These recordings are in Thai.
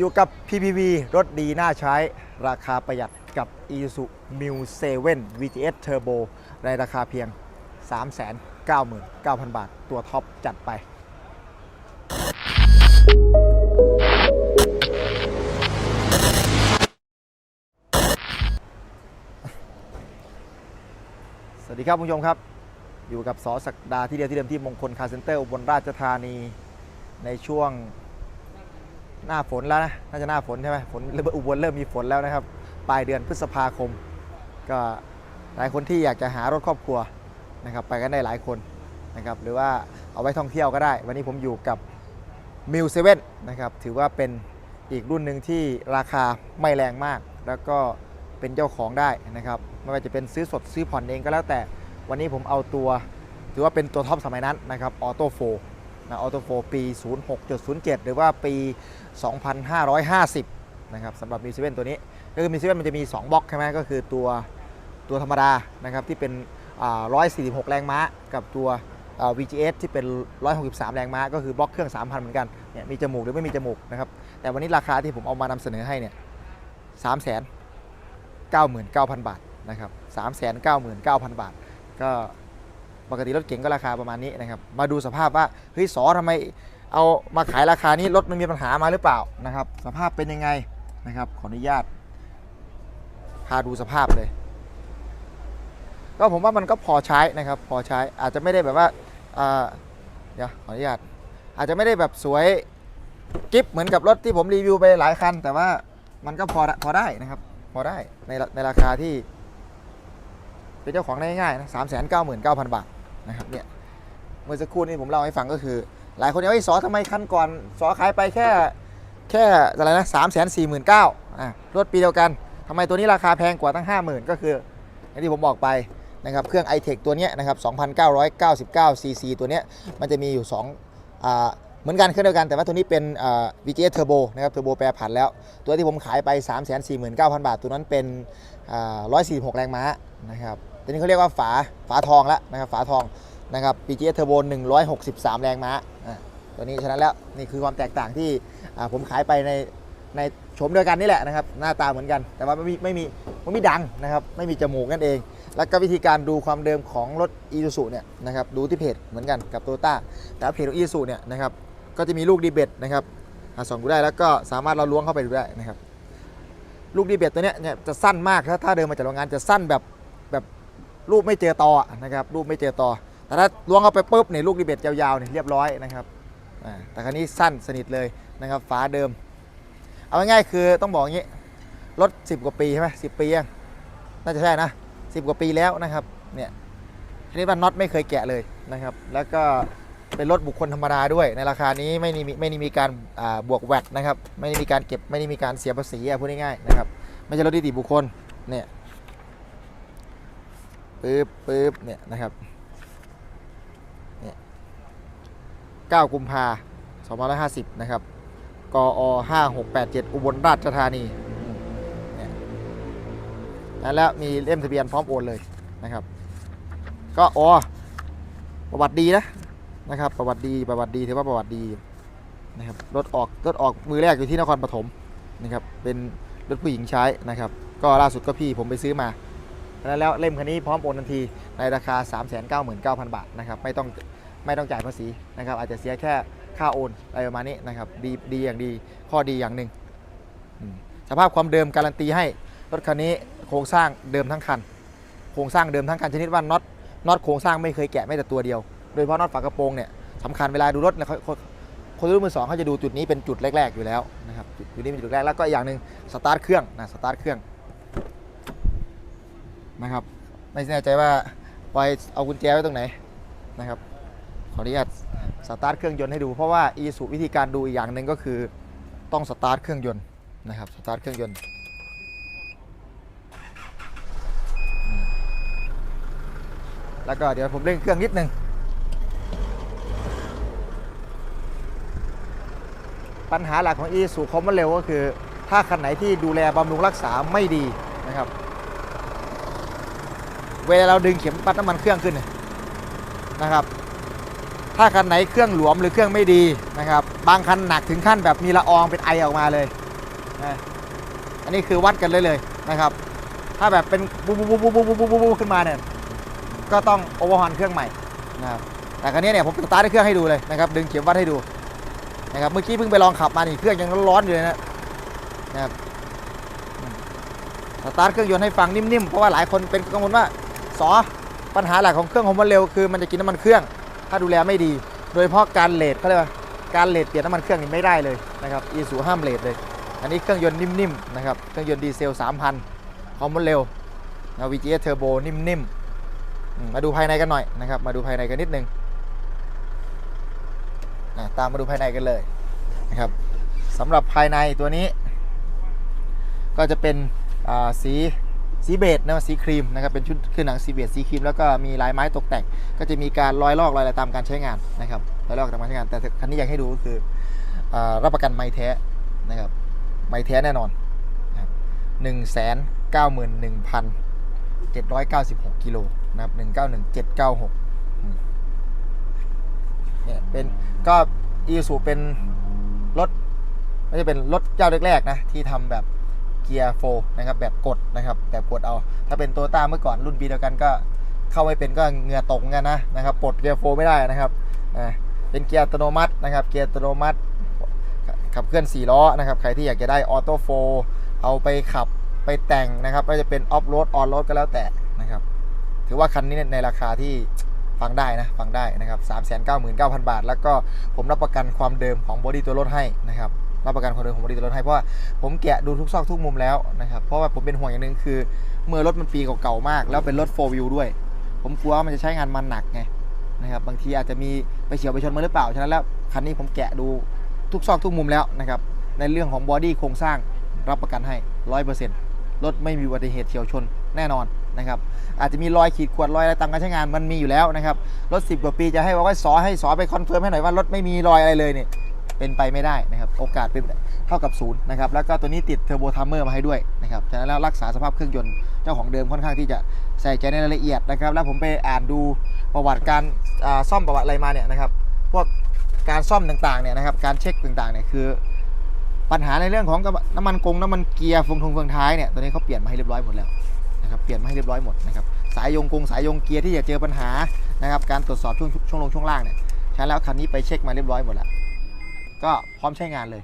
อยู่กับ PPV รถดีน่าใช้ ราคาประหยัดกับ Isuzu Mu 7 VTS Turbo ในราคาเพียง 399,000 บาท ตัวท็อปจัดไป สวัสดีครับคุณผู้ชมครับ อยู่กับสอศักดาที่เดียวที่เดิมที่มงคลคาร์เซ็นเตอร์อุบลราชธานีในช่วง หน้าฝนแล้วนะ น่าจะหน้าฝนใช่ไหมฝนเริ่มอุบลเริ่มมีฝนแล้วนะครับ ปลายเดือนพฤษภาคม ก็หลายคนที่อยากจะหารถครอบครัวนะครับ ไปกันได้หลายคนนะครับ หรือว่าเอาไว้ท่องเที่ยวก็ได้ วันนี้ผมอยู่กับมิวเซเว่นนะครับ ถือว่าเป็นอีกรุ่นหนึ่งที่ราคาไม่แรงมาก แล้วก็เป็นเจ้าของได้นะครับ ไม่ว่าจะเป็นซื้อสดซื้อผ่อนเองก็แล้วแต่ วันนี้ผมเอาตัว ถือว่าเป็นตัวท็อปสมัยนั้นนะครับ ออโต้โฟ นะออโตโฟปี 06.07 หรือว่าปี 2550 นะครับสำหรับมีเซเว่นตัวนี้ ก็คือมีเซเว่นมันจะมี 2บล็อกใช่ไหมก็คือตัวตัวธรรมดานะครับที่เป็นอ่า146 แรงม้า กับตัว VGS ที่เป็น 163 แรงม้า ก็คือบล็อกเครื่อง 3,000 เหมือนกันเนี่ยมีจมูกหรือไม่มีจมูกนะครับแต่วันนี้ราคาที่ผมเอามานำเสนอให้เนี่ย3 9 9 0 0 0 บาทนะครับ3 9 9 0 0 0 บาท ก็ ปกติรถเก๋งก็ราคาประมาณนี้นะครับมาดูสภาพว่าเฮ้ยสอทำไมเอามาขายราคานี้รถมันมีปัญหามาหรือเปล่านะครับ สภาพเป็นยังไงนะครับขออนุญาตพาดูสภาพเลย ก็ผมว่ามันก็พอใช้นะครับพอใช้อาจจะไม่ได้แบบว่าอ่าเดี๋ยวขออนุญาตอาจจะไม่ได้แบบสวยกิ๊บเหมือนกับรถที่ผมรีวิวไปหลายคัน แต่ว่ามันก็พอพอได้นะครับ พอได้ในในราคาที่ เป็นเจ้าของได้ง่ายๆนะสามแสนเก้าหมื่นเก้าพันบาท นะครับเนี่ยเมื่อสักครู่นี้ผมเล่าให้ฟังก็คือ หลายคนเนี่ยไอ้สอทำไมคันก่อนสอขายไปแค่แค่อะไรนะสามแสนสี่หมื่นเก้าอะรถปีเดียวกันทำไมตัวนี้ราคาแพงกว่าตั้งห้าหมื่นก็คืออย่างที่ผมบอกไปนะครับเครื่อง i t e c h ตัวเนี้ยนะครับ2,999 cc ตัวเนี้ยมันจะมีอยู่2อ่า มือนกันเครื่องเดียวกันแต่ว่าตัวนี้เป็น VGS Turbo นะครับ Turbo แปรผันแล้ว ตัวที่ผมขายไป 349,000 บาท ตัวนั้นเป็นอ่า146 แรงม้านะครับตัวนี้เขาเรียกว่าฝาฝาทองแล้วนะครับฝาทองนะครับ PGS Turbo 163 แรงม้าอะตัวนี้ฉะนั้นแล้วนี่คือความแตกต่างที่ผมขายไปในในโฉมเดียวกันนี่แหละนะครับหน้าตาเหมือนกัน แต่ว่าไม่มีไม่มีไม่มีดังนะครับไม่มีจมูกนั่นเอง แล้วก็วิธีการดูความเดิมของรถ i s u z u เนี่ยนะครับดูที่เพจเหมือนกันกับ t o y o ต้าแต่ว่าเพจของ i s u z u เนี่ยนะครับ ก็จะมีลูกดีเบตนะครับส่องดูได้แล้วก็สามารถเราล้วงเข้าไปดูได้นะครับ ลูกดีเบตตัวเนี้ยเนี่ยจะสั้นมากถ้าถ้าเดินมาจากโรงงานจะสั้นแบบแบบรูปไม่เจอตออนะครับรูปไม่เจอตอ แต่ถ้าล้วงเข้าไปปุ๊บเนี่ยลูกดีเบตยาวๆเนี่ยเรียบร้อยนะครับแต่ครั้นี้สั้นสนิทเลยนะครับฝาเดิม เอาง่ายๆคือต้องบอกอย่างนี้รถ10 กว่าปีใช่ไหมสิปียังน่าจะใช่นะ10 กว่าปีแล้วนะครับเนี่ยทีนี้มันน็อตไม่เคยแกะเลยนะครับ แล้วก็ เป็นรถบุคคลธรรมดาด้วย ในราคานี้ไม่ได้มีไม่ได้มีการบวกแวดนะครับ ไม่ได้มีการเก็บไม่ได้มีการเสียภาษีพูดง่ายๆนะครับ ไม่ใช่รถนิติบุคคลเนี่ยปึ๊บปึ๊บเนี่ยนะครับเนี่ย9กุมภา2550นห้าสิบนะครับกอ5687อุบลราชธานีเนี่ยนั่นแล้วมีเล่มทะเบียนพร้อมโอนเลยนะครับ ก็อ๋อประวัติดีนะ นะครับ ประวัติดีประวัติดีถือว่าประวัติดีนะครับรถออกรถออกมือแรกอยู่ที่นครปฐมนะครับเป็นรถผู้หญิงใช้นะครับ ก็ล่าสุดก็พี่ผมไปซื้อมาแล้วเล่มคันนี้พร้อมโอนทันทีในราคา 399,000 บาทนะครับไม่ต้องไม่ต้องจ่ายภาษีนะครับ อาจจะเสียแค่ค่าโอนอะไรประมาณนี้นะครับดีดีอย่างดีข้อดีอย่างหนึ่งสภาพความเดิมการันตีให้รถคันนี้โครงสร้างเดิมทั้งคัน โครงสร้างเดิมทั้งคันชนิดว่าน็อตน็อตโครงสร้างไม่เคยแกะแม้แต่ตัวเดียว โดยเฉพาะน็อตฝากระโปรงเนี่ยสำคัญเวลาดูรถเนี่ยคนคนรุ่นมือสองเขาจะดูจุดนี้เป็นจุดแรก ๆอยู่แล้วนะครับจุดนี้เป็นจุดแรกแล้วก็อีกอย่างหนึ่งสตาร์ทเครื่องนะสตาร์ทเครื่องนะครับไม่แน่ใจว่าปอยเอากุญแจไว้ตรงไหนนะครับขออนุญาตสตาร์ทเครื่องยนต์ให้ดูเพราะว่าอีสุวิธีการดูอีกอย่างหนึ่งก็คือต้องสตาร์ทเครื่องยนต์นะครับสตาร์ทเครื่องยนต์แล้วก็เดี๋ยวผมเร่งเครื่องนิดนึง ปัญหาหลักของอีสุคอมมันเร็วก็คือ ถ้าคันไหนที่ดูแลบำรุงรักษาไม่ดีนะครับ เวลาเราดึงเข็มปั๊ดน้ำมันเครื่องขึ้นนะครับ ถ้าคันไหนเครื่องหลวมหรือเครื่องไม่ดีนะครับ บางคันหนักถึงขั้นแบบมีละอองเป็นไอออกมาเลยนะอันนี้คือวัดกันเลยเลยนะครับ ถ้าแบบเป็นบูบูบูบูบูบูบูบูบูขึ้นมาเนี่ยก็ต้องโอเวอร์ฮอนเครื่องใหม่นะครับแต่ครั้นี้เนี่ยผมสตาร์ทเครื่องให้ดูเลยนะครับดึงเข็มวัดให้ดู นะครับเมื่อกี้เพิ่งไปลองขับมานี่เครื่องยังร้อนๆอยู่เลยนะนะครับสตาร์ทเครื่องยนต์ให้ฟังนิ่มๆเพราะว่าหลายคนเป็นกังวลว่าสอปัญหาหลักของเครื่องของมันเร็วคือมันจะกินน้ำมันเครื่อง ถ้าดูแลไม่ดี โดยเฉพาะการเลทเขาเรียกว่าการเลทเปลี่ยนน้ำมันเครื่องนี่ไม่ได้เลยนะครับอีสูห้ามเลทเลย อันนี้เครื่องยนต์นิ่มๆนะครับเครื่องยนต์ดีเซล 3,000ความเร็วนะ VGS Turbo นิ่มๆมาดูภายในกันหน่อยนะครับมาดูภายในกันนิดนึง นะตามมาดูภายในกันเลยนะครับสำหรับภายในตัวนี้ ก็จะเป็นสีสีเบจนะสีครีมนะครับเป็นชุดคือหนังสีเบจสีครีมแล้วก็มีลายไม้ตกแต่งก็จะมีการรอยลอกรอยอะไรตามการใช้งานนะครับรอยลอกตามการใช้งาน แต่คันนี้อยากให้ดูก็คืออรับประกันไม้แท้นะครับไม้แท้แน่นอนหนึ่งแสนเก้าหมื่นหนึ่งพันเจ็ดร้อยเก้าสิบหกกิโลนะครับหนึ่งเก้าหนึ่งเจ็ดเก้าหก เนี่ยเป็นก็อีซูเป็นรถไม่ใช่เป็นรถเจ้าแรกๆนะที่ทำแบบเกียร์โฟนะครับแบบกดนะครับแบบกดเอา ถ้าเป็นโตต้าเมื่อก่อนรุ่นปีเดียวกันก็เข้าไม่เป็นก็เงื่อตกเหมือนกันนะนะครับปลดเกียร์โฟไม่ได้นะครับอ่าเป็นเกียร์อัตโนมัตินะครับเกียร์อัตโนมัติขับเคลื่อน4ล้อนะครับใครที่อยากจะได้ออโต้โฟเอาไปขับไปแต่งนะครับไม่ว่าจะเป็นออฟโรดออนโรดก็แล้วแต่นะครับถือว่าคันนี้ในราคาที่ ฟังได้นะฟังได้นะครับ3 9 9 0 0 0บาท แล้วก็ผมรับประกันความเดิมของบอดี้ตัวรถให้นะครับรับประกันความเดิมของบอดี้ตัวรถให้เพราะว่าผมแกะดูทุกซอกทุกมุมแล้วนะครับเพราะว่าผมเป็นห่วงอย่างหนึ่งคือ เมื่อรถมันปีเก่าๆมาก แล้วเป็นรถ4 wheel ด้วย ผมกลัวว่ามันจะใช้งานมันหนักไงนะครับบางทีอาจจะมีไปเฉียวไปชนมาหรือเปล่าฉะนั้นแล้วคันนี้ผมแกะดูทุกซอกทุกมุมแล้วนะครับในเรื่องของบอดี้โครงสร้างรับประกันให้ร้อยเปอร์เซ็นต์รถไม่มีอุบัติเหตุเฉียวชนแน่นอน นะครับอาจจะมีรอยขีดข่วนรอยอะไรตามการใช้งานมันมีอยู่แล้วนะครับรถ 10 กว่าปีจะให้ว่าสอให้สอไปคอนเฟิร์มให้หน่อยว่ารถไม่มีรอยอะไรเลยเนี่ยเป็นไปไม่ได้นะครับโอกาสเป็นเท่ากับศูนย์นะครับแล้วก็ตัวนี้ติดเทอร์โบทัมเมอร์มาให้ด้วยนะครับฉะนั้นแล้วรักษาสภาพเครื่องยนต์เจ้าของเดิมค่อนข้างที่จะใส่ใจในรายละเอียดนะครับ แล้วผมไปอ่านดูประวัติการซ่อมประวัติอะไรมาเนี่ยนะครับพวกการซ่อมต่างๆเนี่ยนะครับการเช็คต่างๆเนี่ยคือ ปัญหาในเรื่องของน้ำมันกงน้ำมันเกียร์ฟงทงเฟืองท้ายเนี่ยตัวนี้เขาเปลี่ยนมาให้เรียบร้อยหมดแล้ว นะครับเปลี่ยนมาให้เรียบร้อยหมดนะครับสายยงกงสายยงเกียร์ที่จะเจอปัญหานะครับการตรวจสอบช่วงช่วงลงช่วงล่างเนี่ยใช้แล้วคันนี้ไปเช็คมาเรียบร้อยหมดแล้วก็พร้อมใช้งานเลย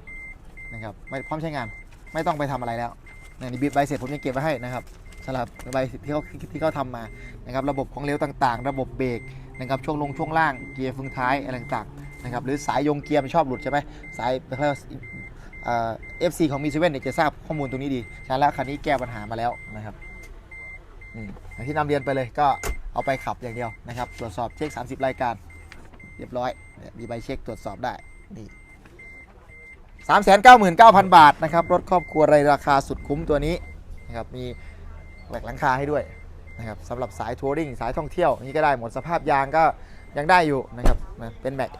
นะครับไม่พร้อมใช้งานไม่ต้องไปทำอะไรแล้วเนี่ยนี่บีบใบเสร็จผมยังเก็บไว้ให้นะครับสำหรับใบที่เขาที่เขาทำมานะครับระบบของเหลวต่างๆ ระบบเบรกนะครับช่วงลงช่วงล่างเกียร์เฟืองท้ายอะไรต่างๆนะครับหรือสายยงเกียร์มันชอบหลุดใช่ไหมสายเรียกว่าเอฟซีของมีเซเว่นเนี่ยจะทราบข้อมูลตรงนี้ดีฉะนั้นแล้วคันนี้แก้ปัญหามาแล้วนะครับ อืมอย่างที่นำเรียนไปเลยก็เอาไปขับอย่างเดียวนะครับ ตรวจสอบเช็ค 30 รายการ เรียบร้อยมีใบเช็คตรวจสอบได้นี่สามแสนเก้าหมื่นเก้าพันบาทนะครับรถครอบครัวในราคาสุดคุ้มตัวนี้นะครับมีแหวกหลังคาให้ด้วยนะครับสำหรับสายทัวริงสายท่องเที่ยวนี่ก็ได้หมดสภาพยางก็ยังได้อยู่นะครับนะเป็นแม็ก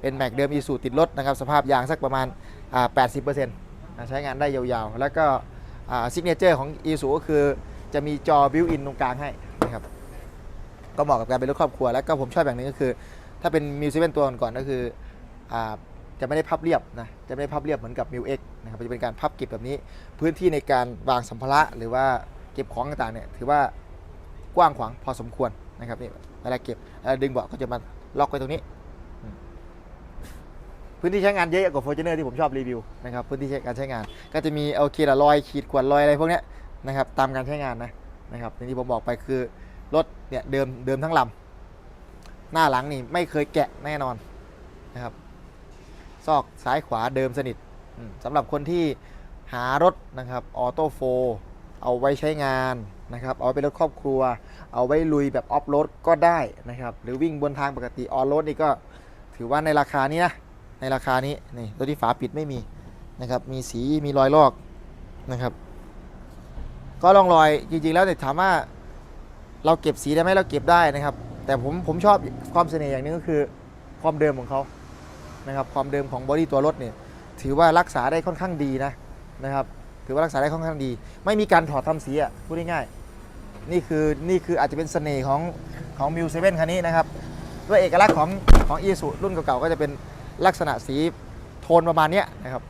เป็นแม็กเดิมอีสูติดรถนะครับสภาพยางสักประมาณแปดสิบเปอ่า80%นะใช้งานได้ยาวๆ แล้วก็ซิกเนเจอร์ของอีสูก็คือ จะมีจอบิวอินตรงกลางให้นะครับก็เหมาะกับการเป็นรถครอบครัว แล้วก็ผมชอบอย่างหนึงก็คือ ถ้าเป็นมิวเซเว่นตัวก่อนก็คืออ่าจะไม่ได้พับเรียบนะ จะไม่ได้พับเรียบเหมือนกับมิวเอ็กนะครับ จะเป็นการพับเก็บแบบนี้ พื้นที่ในการวางสัมภาระหรือว่าเก็บของต่างๆเนี่ยถือว่ากว้างขวางพอสมควรนะครับนี่เวลาเก็บเวลาดึงเบาะก็จะมาล็อกไว้ตรงนี้ พื้นที่ใช้งานเยอะกว่า Fortuner ที่ผมชอบรีวิวนะครับ พื้นที่การใช้งาน ก็จะมีโอเคละรอยขีดข่วนรอยอะไรพวกเนี้ย นะครับตามการใช้งานนะนะครับอย่างที่ผมบอกไปคือรถเนี่ยเดิมเดิมทั้งลำหน้าหลังนี่ไม่เคยแกะแน่นอนนะครับซอกซ้ายขวาเดิมสนิทสำหรับคนที่หารถนะครับออโต้โฟเอาไว้ใช้งานนะครับเอาไว้เป็นรถครอบครัว เอาไว้ลุยแบบออฟโรดก็ได้นะครับหรือวิ่งบนทางปกติออนโรดนี่ก็ถือว่าในราคานี้นะในราคานี้นี่ตัวที่ฝาปิดไม่มีนะครับมีสีมีรอยลอกนะครับ ก็ลองรอยจริงๆแล้วแต่ถามว่าเราเก็บสีได้ไหมเราเก็บได้นะครับ แต่ผมผมชอบความเสน่ห์อย่างนึงก็คือความเดิมของเขานะครับความเดิมของบอดี้ตัวรถเนี่ยถือว่ารักษาได้ค่อนข้างดีนะนะครับถือว่ารักษาได้ค่อนข้างดี ไม่มีการถอดทำสีอะพูดง่ายๆนี่คือนี่คืออาจจะเป็นเสน่ห์ของของมิวเซเว่นคันนี้นะครับด้วยเอกลักษณ์ของของอีสุรุ่นเก่าๆก็จะเป็นลักษณะสีโทนประมาณนี้นะครับ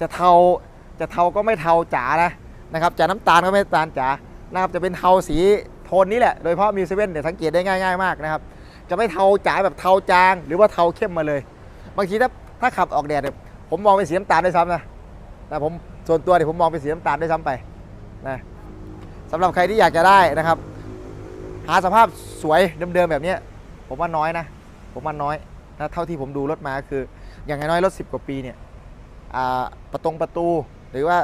จะเทาจะเทาก็ไม่เทาจ๋านะ นะครับจะน้ำตาลก็ไม่ตาลจ๋านะครับจะเป็นเทาสีโทนนี้แหละ โดยเฉพาะมิวเซเว่นเนี่ยสังเกตได้ง่ายๆมากนะครับจะไม่เทาจ๋าแบบเทาจาง หรือว่าเทาเข้มมาเลย บางทีถ้าถ้าขับออกแดดเนี่ยผมมองเป็นสีน้ำตาลด้วยซ้ำนะแต่ผมส่วนตัวเนี่ยผมมองเป็นสีน้ำตาลด้วยซ้ำไปนะสำหรับใครที่อยากจะได้นะครับ หาสภาพสวยเดิมๆแบบนี้ผมว่าน้อยนะ ผมว่าน้อยนะเท่าที่ผมดูรถมาคือ อย่างน้อยรถ 10 กว่าปีเนี่ยอ่าประตงประตูหรือว่า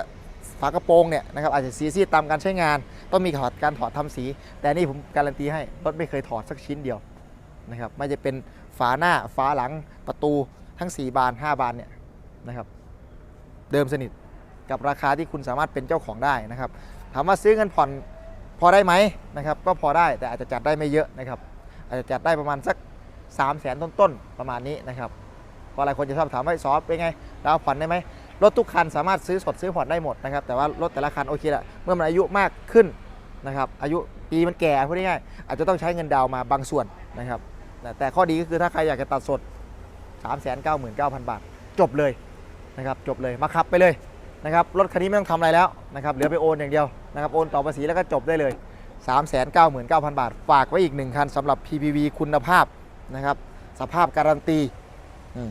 ฝากระโปรงเนี่ยนะครับอาจจะสีซีดตามการใช้งาน ต้องมีถอดการถอดทำสี แต่นี่ผมการันตีให้รถไม่เคยถอดสักชิ้นเดียวนะครับไม่จะเป็นฝาหน้าฝาหลังประตูทั้ง 4 บาน 5 บานเนี่ยนะครับเดิมสนิทกับราคาที่คุณสามารถเป็นเจ้าของได้นะครับถามว่าซื้อเงินผ่อนพอได้ไหมนะครับก็พอได้แต่อาจจะจัดได้ไม่เยอะนะครับอาจจะจัดได้ประมาณสัก 3 0 0แสนต้นๆ ประมาณนี้นะครับเพราะหลายคนจะชอบถามว่าซอฟเป็นไงดาวผ่อนได้ไหม รถทุกคันสามารถซื้อสดซื้อผ่อนได้หมดนะครับ แต่ว่ารถแต่ละคันโอเคแหละเมื่อมันอายุมากขึ้นนะครับอายุปีมันแก่พูดง่ายๆอาจจะต้องใช้เงินดาวมาบางส่วนนะครับแต่ข้อดีก็คือถ้าใครอยากจะตัดสด 3 9 9 0 0 0 บาท จบเลยนะครับจบเลยมาขับไปเลยนะครับรถคันนี้ไม่ต้องทำอะไรแล้วนะครับเหลือไปโอนอย่างเดียวนะครับโอนต่อภาษีแล้วก็จบได้เลย 399,000 บาท ฝากไว้อีกหนึ่งคันสำหรับ PPV คุณภาพนะครับสภาพการันตีอืม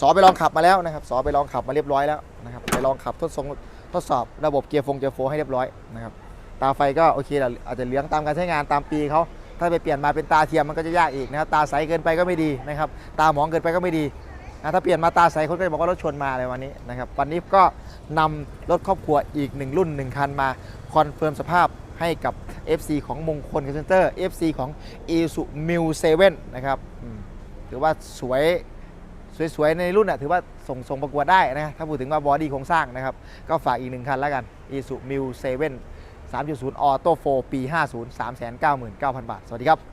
สอไปลองขับมาแล้วนะครับสอไปลองขับมาเรียบร้อยแล้วนะครับไปลองขับทดสอบทดสอบระบบเกียร์ฟงเกียร์โฟให้เรียบร้อยนะครับตาไฟก็โอเคแหละอาจจะเหลืองตามการใช้งานตามปีเขาถ้าไปเปลี่ยนมาเป็นตาเทียมมันก็จะยากอีกนะครับตาใสเกินไปก็ไม่ดีนะครับตาหมองเกินไปก็ไม่ดีนะถ้าเปลี่ยนมาตาใสคนก็จะบอกว่ารถชนมาอะไรวันนี้นะครับวันนี้ก็นำรถครอบครัวอีกหนึ่งรุ่นหนึ่งคันมาคอนเฟิร์มสภาพให้กับ FC ของมงคลคอนเซนเตอร์ FC ของ i s u m i l 7นะครับถือว่าสวย สวยๆ ในรุ่นน่ะถือว่าส่งส่งประกวดได้นะถ้าพูดถึงว่าบอดี้โครงสร้างนะครับ ก็ฝากอีกหนึ่งคันแล้วกัน i s u m i l 7 3.0 Auto 4 ปี 50 399,000 บาท สวัสดีครับ